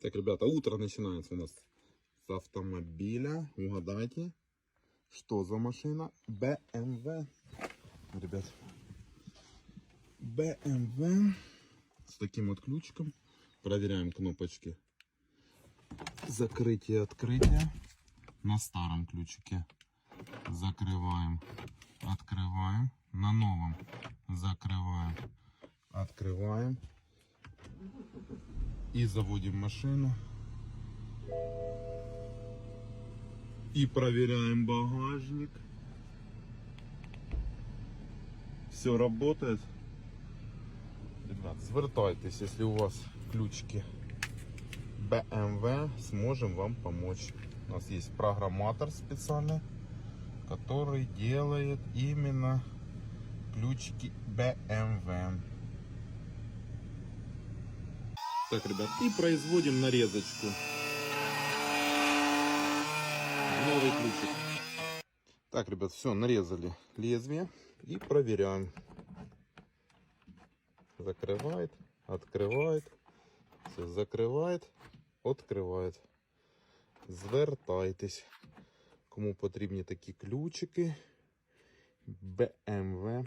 Так, ребята, утро начинается у нас с автомобиля. Угадайте, что за машина? BMW. Ребят, BMW с таким вот ключиком. Проверяем кнопочки закрытие, открытие на старом ключике. Закрываем, открываем. На новом закрываем, открываем. И заводим машину. И проверяем багажник. Все работает. Ребят, звертайтесь, если у вас ключики BMW, сможем вам помочь. У нас есть программатор специальный, который делает именно ключики BMW. Так, ребят, и производим нарезочку. Новый ключик. Так, ребят, все, нарезали лезвие и проверяем. Закрывает, открывает, все закриває, відкриває. Звертайтесь. Кому потрібні такі ключики. BMW